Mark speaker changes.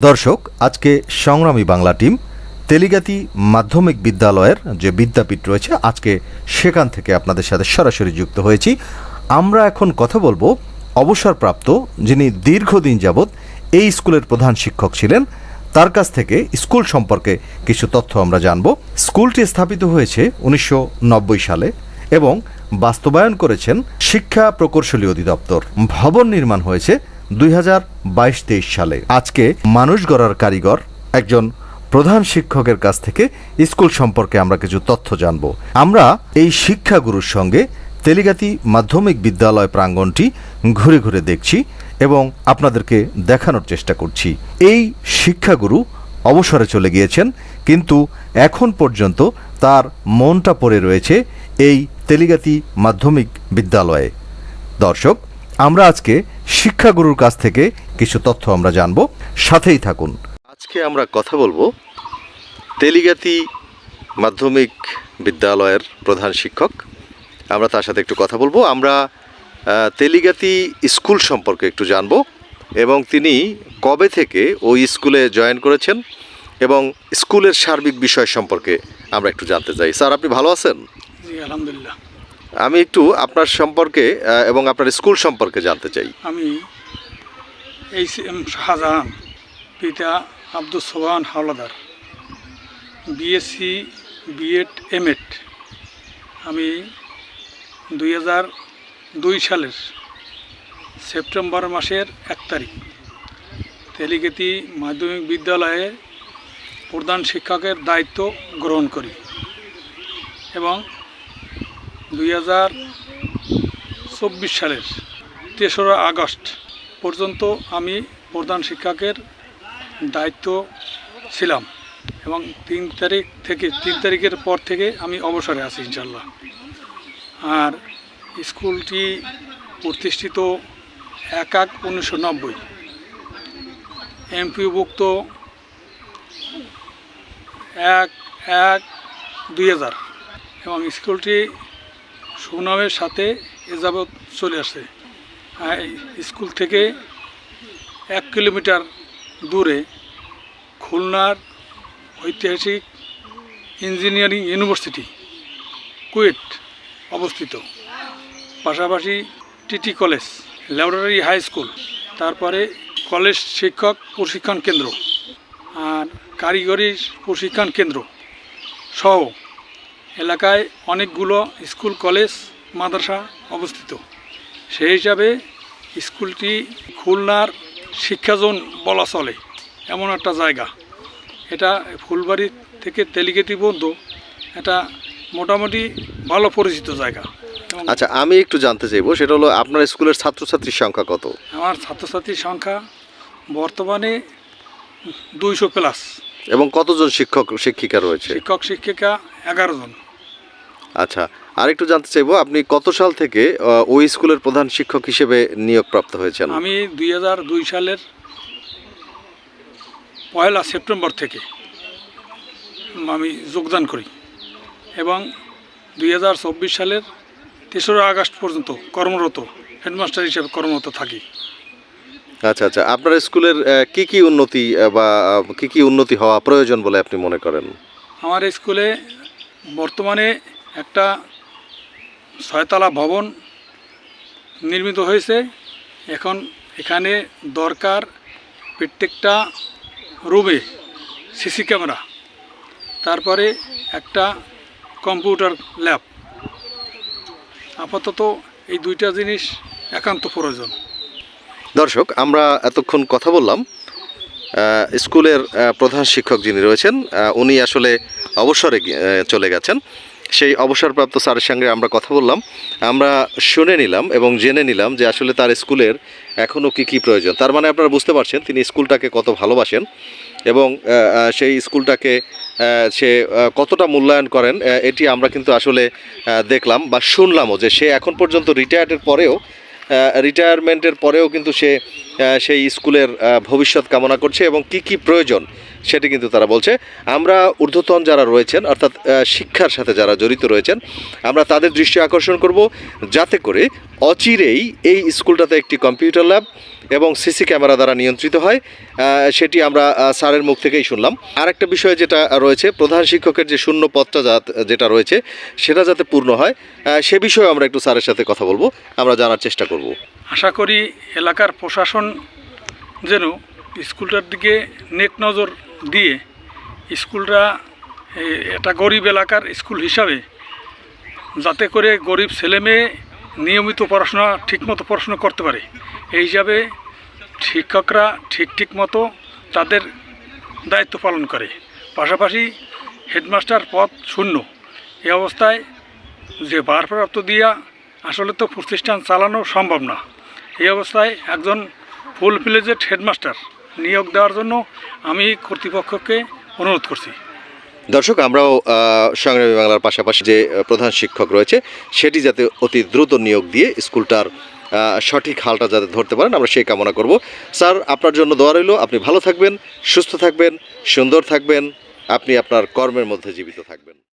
Speaker 1: দর্শক, আজকে সংগ্রামী বাংলা টিম তেলিগাতি মাধ্যমিক বিদ্যালয়ের যে বিদ্যাপীঠ রয়েছে, আজকে সেখান থেকে আপনাদের সাথে সরাসরি যুক্ত হয়েছি। আমরা এখন কথা বলব অবসরপ্রাপ্ত, যিনি দীর্ঘদিন যাবৎ এই স্কুলের প্রধান শিক্ষক ছিলেন, তার কাছ থেকে স্কুল সম্পর্কে কিছু তথ্য আমরা জানব। স্কুলটি স্থাপিত হয়েছে উনিশশো নব্বই সালে এবং বাস্তবায়ন করেছেন শিক্ষা প্রকৌশলী অধিদপ্তর। ভবন নির্মাণ হয়েছে দুই হাজার বাইশ তেইশ সালে। আজকে মানুষ গড়ার কারিগর একজন প্রধান শিক্ষকের কাছ থেকে স্কুল সম্পর্কে আমরা কিছু তথ্য জানব। আমরা এই শিক্ষাগুরুর সঙ্গে তেলিগাতি মাধ্যমিক বিদ্যালয় প্রাঙ্গণটি ঘুরে ঘুরে দেখছি এবং আপনাদেরকে দেখানোর চেষ্টা করছি। এই শিক্ষাগুরু অবসরে চলে গিয়েছেন, কিন্তু এখন পর্যন্ত তার মনটা পড়ে রয়েছে এই তেলিগাতি মাধ্যমিক বিদ্যালয়ে। দর্শক, আমরা আজকে শিক্ষাগুরুর কাছ থেকে কিছু তথ্য আমরা জানব। সাথেই থাকুন। আজকে আমরা কথা বলব তেলিগাতি মাধ্যমিক বিদ্যালয়ের প্রধান শিক্ষক। আমরা তার সাথে একটু কথা বলব। আমরা তেলিগাতি স্কুল সম্পর্কে একটু জানব এবং তিনি কবে থেকে ওই স্কুলে জয়েন করেছেন এবং স্কুলের সার্বিক বিষয় সম্পর্কে আমরা একটু জানতে চাই। স্যার আপনি ভালো আছেন?
Speaker 2: জি আলহামদুলিল্লাহ।
Speaker 1: আমি একটু আপনার সম্পর্কে এবং আপনার স্কুল সম্পর্কে জানতে চাই।
Speaker 2: আমি এইচ এম শাহজাহান, পিতা Abdul Sohan Howlader. BSc BEd MEd আমি দুই হাজার দুই সালের সেপ্টেম্বর মাসের এক তারিখ। তেলিগেতি মাধ্যমিক বিদ্যালয়ে প্রধান শিক্ষকের দায়িত্ব গ্রহণ করি। এবং দুই হাজার চব্বিশ সালের তেসরা আগস্ট পর্যন্ত আমি প্রধান শিক্ষকের দায়িত্ব ছিলাম এবং তিন তারিখ থেকে, তিন তারিখের পর থেকে আমি অবসরে আছি ইনশাল্লাহ আর স্কুলটি প্রতিষ্ঠিত এক এক উনিশশো নব্বই। এমপিভুক্ত এক এক, দুই হাজার। এবং স্কুলটি সুনামের সাথে এ যাবৎ চলে আসে। স্কুল থেকে এক কিলোমিটার দূরে খুলনার ঐতিহাসিক ইঞ্জিনিয়ারিং ইউনিভার্সিটি, কুয়েট অবস্থিত। পাশাপাশি TT college, laboratory high school, তারপরে কলেজ শিক্ষক প্রশিক্ষণ কেন্দ্র আর কারিগরি প্রশিক্ষণ কেন্দ্র সহ এলাকায় অনেকগুলো স্কুল কলেজ মাদ্রাসা অবস্থিত। সেই হিসাবে স্কুলটি খুলনার শিক্ষাজোন বলা চলে এমন একটা জায়গা। এটা ফুলবাড়ি থেকে তেলিগেটি পর্যন্ত এটা মোটামুটি ভালো পরিচিত জায়গা।
Speaker 1: আচ্ছা আমি একটু জানতে চাইব সেটা হলো আপনার স্কুলের ছাত্রছাত্রীর সংখ্যা কত?
Speaker 2: আমার ছাত্রছাত্রীর সংখ্যা বর্তমানে দুইশো প্লাস
Speaker 1: এবং কতজন শিক্ষক শিক্ষিকা রয়েছে?
Speaker 2: শিক্ষক শিক্ষিকা এগারো জন।
Speaker 1: আচ্ছা আর একটু জানতে চাইব আপনি কত সাল থেকে ওই স্কুলের প্রধান শিক্ষক হিসেবে নিয়োগপ্রাপ্ত হয়েছেন?
Speaker 2: আমি দুই দুই সালের পয়লা সেপ্টেম্বর থেকে আমি যোগদান করি এবং দুই হাজার চব্বিশ সালের তেসরা আগস্ট পর্যন্ত কর্মরত হেডমাস্টার হিসেবে কর্মরত থাকি।
Speaker 1: আচ্ছা আচ্ছা। আপনার স্কুলের কি কি উন্নতি বা কি কি উন্নতি হওয়া প্রয়োজন বলে আপনি মনে করেন?
Speaker 2: আমার স্কুলে বর্তমানে একটা ছয়তলা ভবন নির্মিত হয়েছে। এখন এখানে দরকার প্রত্যেকটা রুমে সিসি ক্যামেরা, তারপরে একটা কম্পিউটার ল্যাব। আপাতত এই দুইটা জিনিস একান্ত প্রয়োজন।
Speaker 1: দর্শক, আমরা এতক্ষণ কথা বললাম স্কুলের প্রধান শিক্ষক যিনি রয়েছেন উনি আসলে অবসরে চলে গেছেন। সেই অবসরপ্রাপ্ত স্যারের সঙ্গে আমরা কথা বললাম। আমরা শুনে নিলাম এবং জেনে নিলাম যে আসলে তার স্কুলের এখনও কি কি প্রয়োজন। তার মানে আপনারা বুঝতে পারছেন, তিনি স্কুলটাকে কত ভালোবাসেন এবং সেই স্কুলটাকে সে কতটা মূল্যায়ন করেন এটি আমরা কিন্তু আসলে দেখলাম বা শুনলামও যে সে এখন পর্যন্ত রিটায়ার্ডের পরেও রিটায়ারমেন্টের পরেও কিন্তু সে সেই স্কুলের ভবিষ্যৎ কামনা করছে এবং কি কি প্রয়োজন সেটি কিন্তু তারা বলছে। আমরা ঊর্ধ্বতন যারা রয়েছেন, অর্থাৎ শিক্ষার সাথে যারা জড়িত রয়েছেন, আমরা তাদের দৃষ্টি আকর্ষণ করব যাতে করে অচিরেই এই স্কুলটাতে একটি কম্পিউটার ল্যাব এবং সিসি ক্যামেরা দ্বারা নিয়ন্ত্রিত হয়। সেটি আমরা স্যারের মুখ থেকেই শুনলাম। আরেকটা বিষয় যেটা রয়েছে, প্রধান শিক্ষকের যে শূন্য পদটা যা- যেটা রয়েছে, সেটা যাতে পূর্ণ হয় সে বিষয়ে আমরা একটু স্যারের সাথে কথা বলব। আমরা জানার চেষ্টা করব।
Speaker 2: আশা করি এলাকার প্রশাসন যেন স্কুলটার দিকে নেট নজর দিয়ে স্কুলটা এটা গরিব এলাকার স্কুল হিসাবে যাতে করে গরিব ছেলেমেয়ে নিয়মিত পড়াশোনা, ঠিকমতো পড়াশোনা করতে পারে। এই হিসাবে শিক্ষকরা ঠিক ঠিক মতো তাদের দায়িত্ব পালন করে। পাশাপাশি হেডমাস্টার পদ শূন্য। এ অবস্থায় যে ভারপ্রাপ্ত দিয়া আসলে তো প্রতিষ্ঠান চালানো সম্ভব না। এই অবস্থায় একজন ফুল ফ্লেজেড হেডমাস্টার নিয়োগ দেওয়ার জন্য আমি কর্তৃপক্ষকে অনুরোধ করছি।
Speaker 1: দর্শক, আমরাও সংগ্রামী বাংলার পাশাপাশি যে প্রধান শিক্ষক রয়েছে, সেটি যাতে অতি দ্রুত নিয়োগ দিয়ে স্কুলটার সঠিক হালটা যাতে ধরতে পারেন, আমরা সেই কামনা করব। স্যার, আপনার জন্য দোয়া রইল। আপনি ভালো থাকবেন, সুস্থ থাকবেন, সুন্দর থাকবেন, আপনি আপনার কর্মের মধ্যে জীবিত থাকবেন।